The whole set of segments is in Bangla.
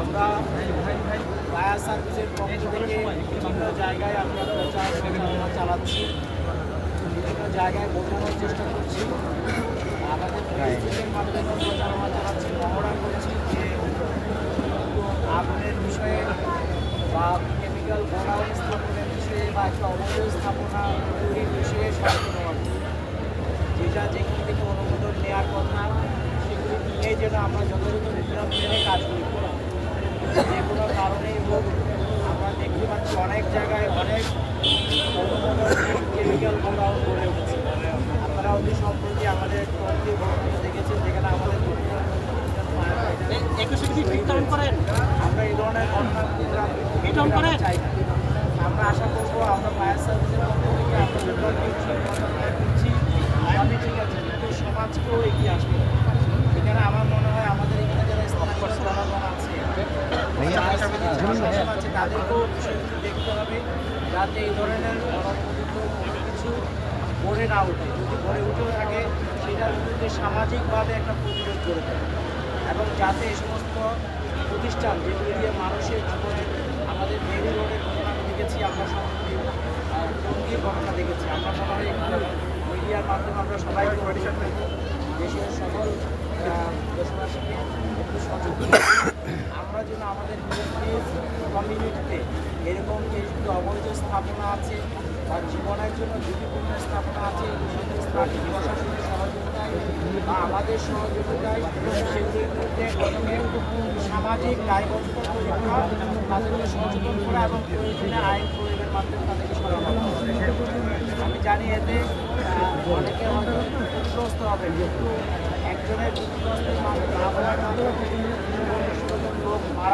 আমরা ভাই ভাই জায়গায় আমরা প্রচার প্রচারণা চালাচ্ছি বিভিন্ন জায়গায় বোঝানোর চেষ্টা করছি আমাদের ফেসবুকের মাধ্যমে প্রচারণা চালাচ্ছি মহড়া করছি যে আগুনের বিষয়ে বা কেমিক্যাল গোডাউন স্থাপনের বিষয়ে বা একটা অবৈধ স্থাপনা নিয়ে আমরা যথাযথ নিয়ম মেনে কাজগুলি করি। যে কোনো কারণেই হোক আমরা দেখতে পাচ্ছি অনেক জায়গায় অনেক কেমিক্যাল গোডাউন গড়ে উঠেছে। আপনারা অতি সম্প্রতি আমাদের দেখেছেন যেখানে আমাদের আমরা এই ধরনের ঘটনা চাই আমরা আশা করব আমরা ফায়ার সার্ভিসের পক্ষ থেকে আপনাদের দলকে সচেতনতা করছি আমি ঠিক আছে কিন্তু সমাজকেও এগিয়ে আসবে এখানে আমার মনে হয় আমাদের এখানে যারা স্থানীয় জনগণ আছে fire service এর প্রশাসন আছে তাদেরকেও দেখতে হবে যাতে এই ধরনের কিছু গড়ে না ওঠে যদি গড়ে উঠেও থাকে সেটার বিরুদ্ধে সামাজিকভাবে একটা প্রতিরোধ গড়ে এবং যাতে এই সমস্ত প্রতিষ্ঠান যেগুলি দিয়ে মানুষের জীবনে আমাদের মেরি রোডের ঘটনা দেখেছি আমরা সম্প্রতি আহ, ঘটনা দেখেছি আমরা হয় মিডিয়ার মাধ্যমে আমরা করব দেশের সকল দেশবাসীকে একটু সচেতন। আমরা যেন আমাদের কমিউনিটিতে এরকম যে অবৈধ স্থাপনা আছে বা জীবনের জন্য ঝুঁকিপূর্ণ স্থাপনা আছে স্থানীয় প্রশাসনের সহযোগিতায় বা আমাদের সহযোগিতায় সেগুলির সামাজিক দায়বদ্ধতা তৈরি করা তাদেরকে সচেতন করা এবং প্রয়োজনে আইন প্রয়োগের মাধ্যমে তাদেরকে সরানো। আমি জানি এতে অনেকে হয়তো ক্ষতিগ্রস্ত হবে কিন্তু একজনের ক্ষতিগ্রস্তের মানুষ না হওয়ার কারণে পনেরো ষোলো জন লোক মারা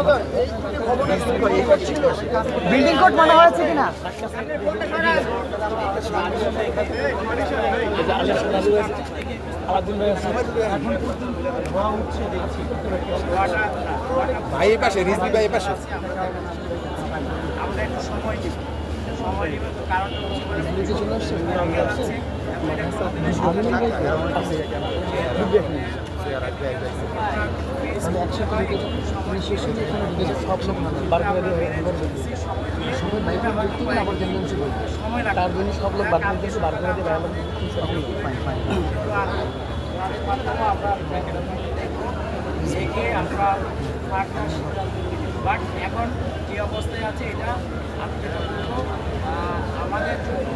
হয় একটু দরকার। সংখ্যা করে দেন, আঙ্কেল, আমাদের ইয়ার মাধ্যমে প্রচার করে আমার সামাজিক আপনারা এই সমস্ত সব অবৈধ প্রতিষ্ঠান গড়ে তাদের বিরুদ্ধে আদেশ বিল্ডিং কোড মনে একটু সময় লাগবে তার জন্য সব লোক বার করে দিয়েছে, বার করে আমরা বাট এখন যে অবস্থায় আছে, এটা আমাদের জন্য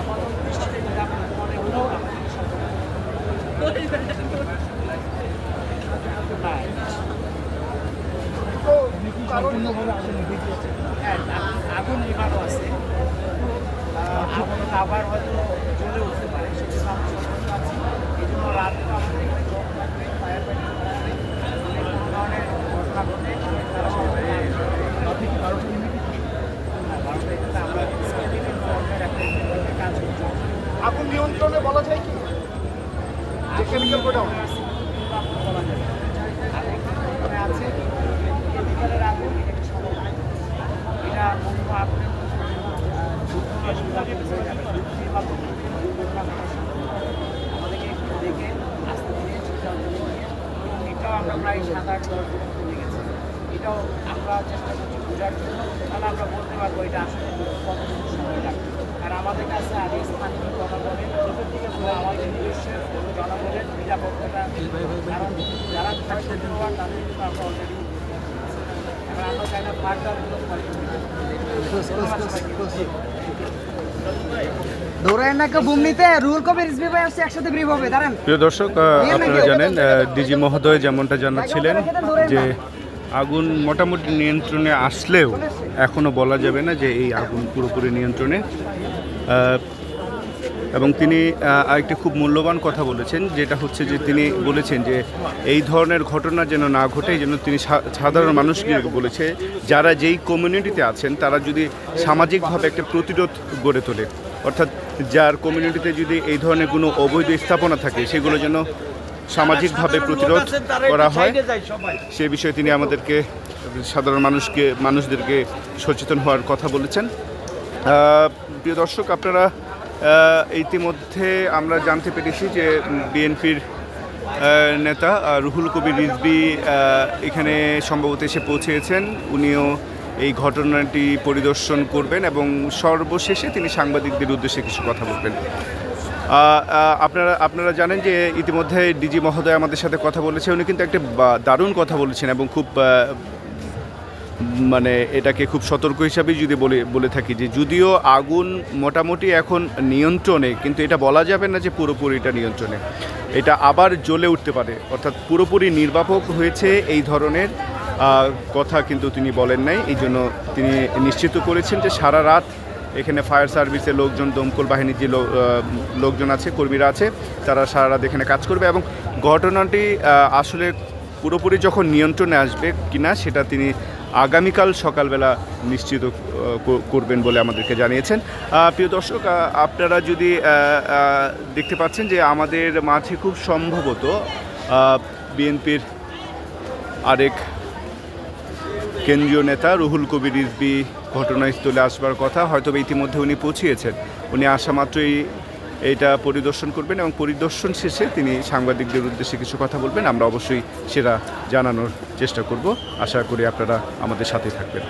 আপাতত দৃষ্টিতে যেটা মনে হলো, আমাদের হ্যাঁ আগুন- আগুন নিভানো আছে। আগুন আবার হয়তো জ্বলে উঠতে পারে, সেটা এই জন্য রাতে এখানে ধরনের ঘটনা ঘটে। তারা সবাই আপনি কি বারোটা ইউনিটে বারোটা আমরা স্কেলিং ফর্মের একটা কাজ করছি। আগুন নিয়ন্ত্রণে বলা যায় কি? যে কেমিক্যাল গোডাউন বলা যাবে আর এখানে আছে কেমিক্যালের আগুন এটা সবাই এটা অন্য আগুনের আমাদেরকে একটু দেখে আস্তে ধীরে সিদ্ধান্ত নিয়ে এটাও আমরা প্রায় সাত আট দশ দিন চলে গেছে এটাও আমরা চেষ্টা করছি বোঝার জন্য তাহলে আমরা বলতে পারব এটা আসলে কতটুকু সময় লাগবে আর আমাদের কাছে আগে স্থানীয় জনগণের আমাদের নিজস্ব জনগণের নিরাপত্তাটা কারণ যারা থাকছে দেওয়ার তাদের কিন্তু আমরা অলরেডি আমরা চাই না ফার্দার দৌড়ায় প্রিয় দর্শক আপনারা জানেন ডিজি মহোদয় যেমনটা জানাচ্ছিলেন যে আগুন মোটামুটি নিয়ন্ত্রণে আসলেও এখনও বলা যাবে না যে এই আগুন পুরোপুরি নিয়ন্ত্রণে। এবং তিনি আরেকটি খুব মূল্যবান কথা বলেছেন যেটা হচ্ছে যে তিনি বলেছেন যে এই ধরনের ঘটনা যেন না ঘটে যেন তিনি সাধারণ মানুষকে বলেছে যারা যেই কমিউনিটিতে আছেন তারা যদি সামাজিকভাবে একটা প্রতিরোধ গড়ে তোলে। অর্থাৎ যার কমিউনিটিতে যদি এই ধরনের কোনো অবৈধ স্থাপনা থাকে সেগুলো যেন সামাজিকভাবে প্রতিরোধ করা হয় সে বিষয়ে তিনি আমাদেরকে সাধারণ মানুষকে মানুষদেরকে সচেতন হওয়ার কথা বলেছেন। প্রিয় দর্শক আপনারা ইতিমধ্যে আমরা জানতে পেরেছি যে বিএনপির নেতা রুহুল কবির রিজবি এখানে সম্ভবত এসে পৌঁছেছেন। উনিও এই ঘটনাটি পরিদর্শন করবেন এবং সর্বশেষে তিনি সাংবাদিকদের উদ্দেশ্যে কিছু কথা বলবেন। আপনারা আপনারা জানেন যে ইতিমধ্যে ডিজি মহোদয় আমাদের সাথে কথা বলেছে। উনি কিন্তু একটা দারুণ কথা বলেছেন এবং খুব মানে এটাকে খুব সতর্ক হিসাবেই যদি বলে বলে থাকি যে যদিও আগুন মোটামুটি এখন নিয়ন্ত্রণে, কিন্তু এটা বলা যাবে না যে পুরোপুরি এটা নিয়ন্ত্রণে। এটা আবার জ্বলে উঠতে পারে। অর্থাৎ পুরোপুরি নির্বাপক হয়েছে এই ধরনের কথা কিন্তু তিনি বলেন নাই। এই জন্য তিনি নিশ্চিত করেছেন যে সারা রাত এখানে ফায়ার সার্ভিসের লোকজন, দমকল বাহিনীর যে লোকজন আছে, কর্মীরা আছে, তারা সারা রাত এখানে কাজ করবে এবং ঘটনাটি আসলে পুরোপুরি যখন নিয়ন্ত্রণে আসবে কিনা সেটা তিনি আগামীকাল সকালবেলা নিশ্চিত করবেন বলে আমাদেরকে জানিয়েছেন। প্রিয় দর্শক আপনারা যদি দেখতে পাচ্ছেন যে আমাদের মাঝে খুব সম্ভবত বিএনপির আরেক কেন্দ্রীয় নেতা রুহুল কবির রিজবি ঘটনাস্থলে আসবার কথা হয়তো ইতিমধ্যে উনি পৌঁছিয়েছেন। উনি আসা মাত্রই এটা পরিদর্শন করবেন এবং পরিদর্শন শেষে তিনি সাংবাদিকদের উদ্দেশ্যে কিছু কথা বলবেন। আমরা অবশ্যই সেটা জানানোর চেষ্টা করব। আশা করি আপনারা আমাদের সাথে থাকবেন।